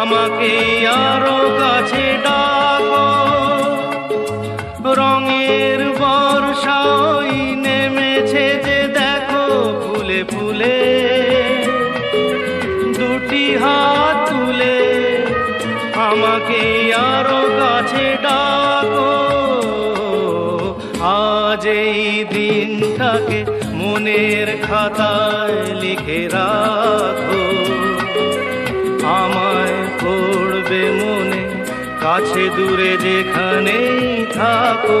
আমাকে আরও কাছে কাছে দূরে যেখানেই থাকো।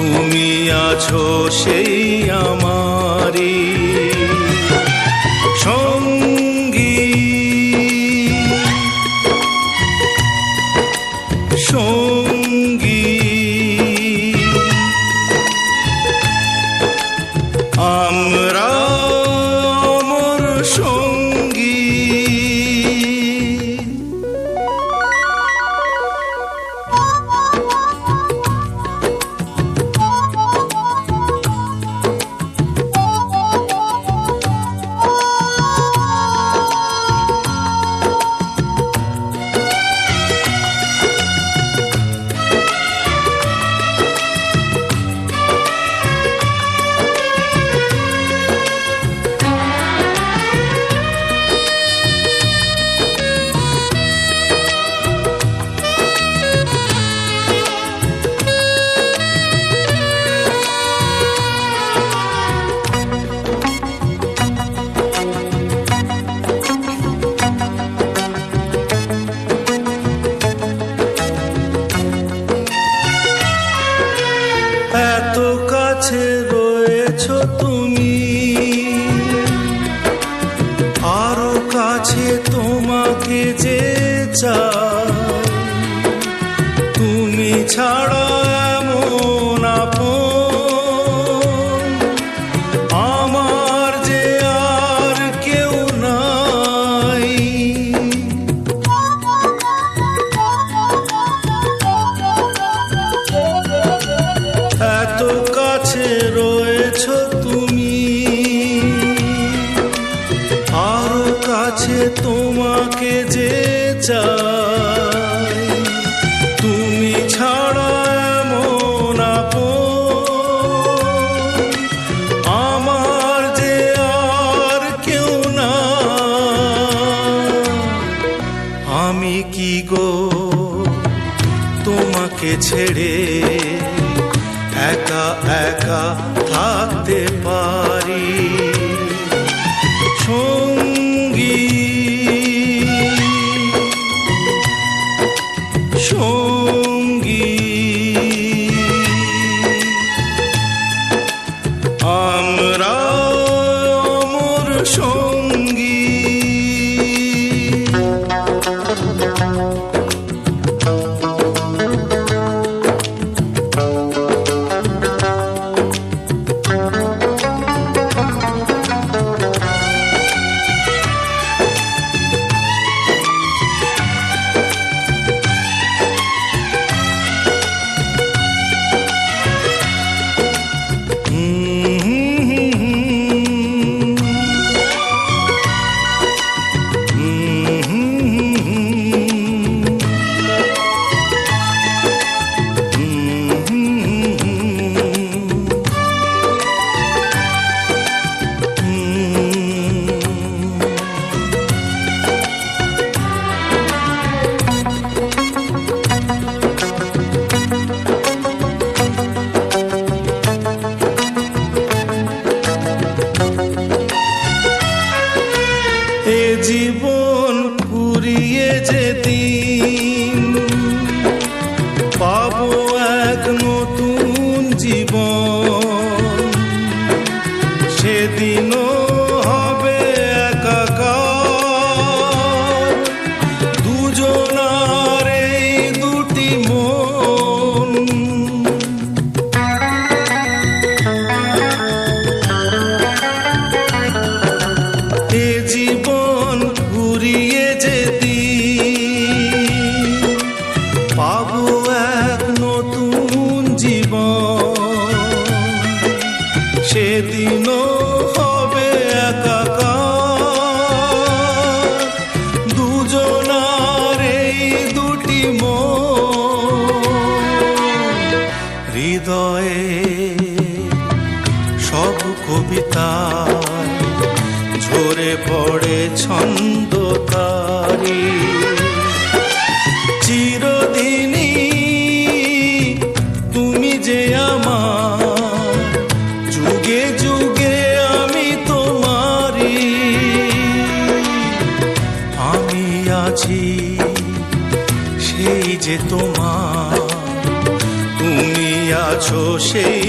তুমি আছো সেই আমারি তোমাকে ছেড়ে একা একা থাকতে পা করে পড়ে ছন্দ তারি চিরদিনই তুমি যে আমার, যুগে যুগে আমি তোমারি আমি আছি সেই যে তোমার, তুমি আছো সেই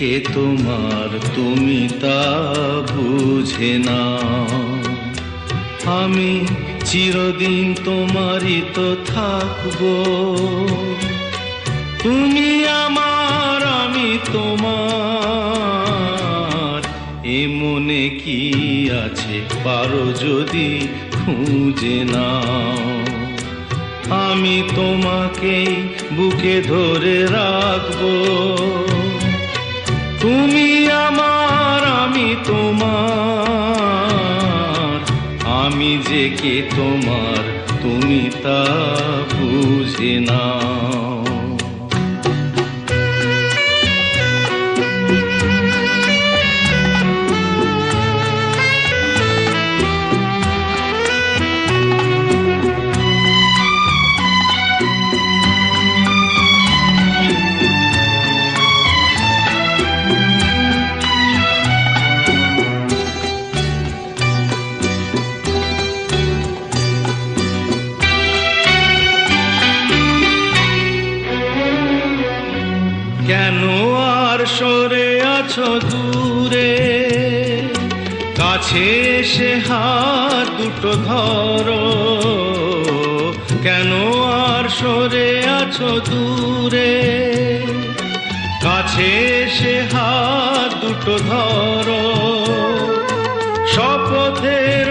কে তোমার তুমি তা বুঝে না আমি চিরদিন তোমারই তো থাকব। তুমি আমার, আমি তোমার। এ মনে কি আছে পারো যদি খুঁজে নাও। আমি তোমাকে বুকে ধরে রাখব। তুমি আমার আমি তোমার। আমি যে কে তোমার তুমি তা বুঝে নাও। সে হাত দুটো ধরো। কেন আর সরে আছো দূরে? কাছে সে হাত দুটো ধরো। শপথের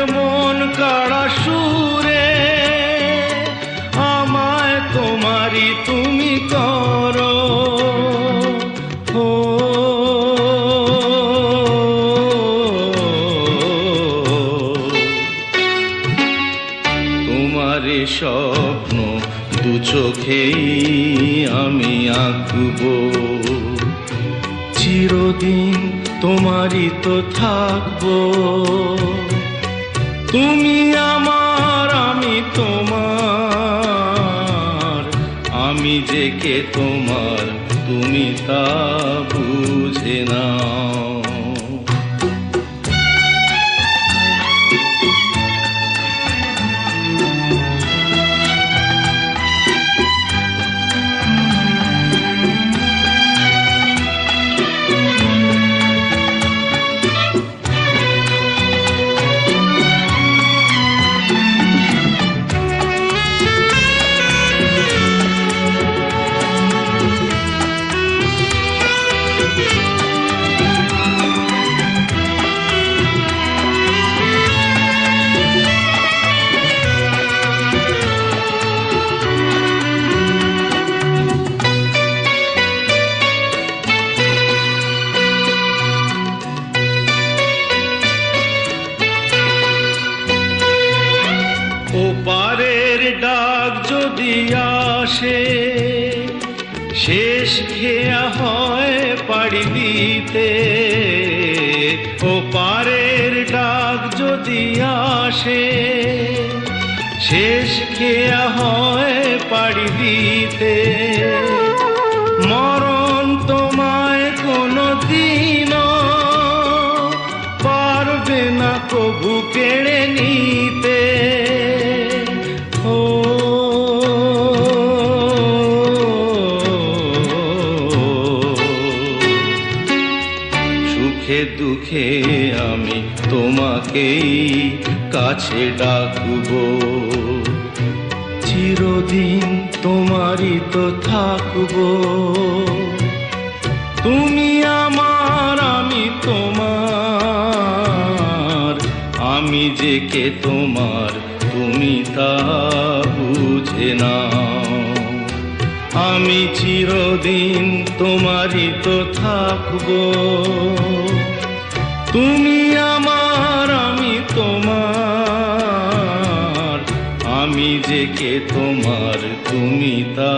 তোমার স্বপ্ন, দু চোখেই আমি আঁকবো। চিরদিন তোমারই তো থাকব। তুমি আমার, আমি তোমার। আমি যে কে তোমার, তুমি তা বুঝে নাও। খেয়া হয় পাড়ি দিতে। ও পারের ডাক যদি আসে শেষ খেয়া হয় পাড়ি দিতে। কাছে ডাকব চিরদিন তোমারই তো থাকব। তুমি আমার, আমি তোমার। আমি যে কে তোমার, তুমি তা বুঝে না আমি চিরদিন তোমারই তো থাকব। তুমি তোমার যে কে তোমার তুমি তা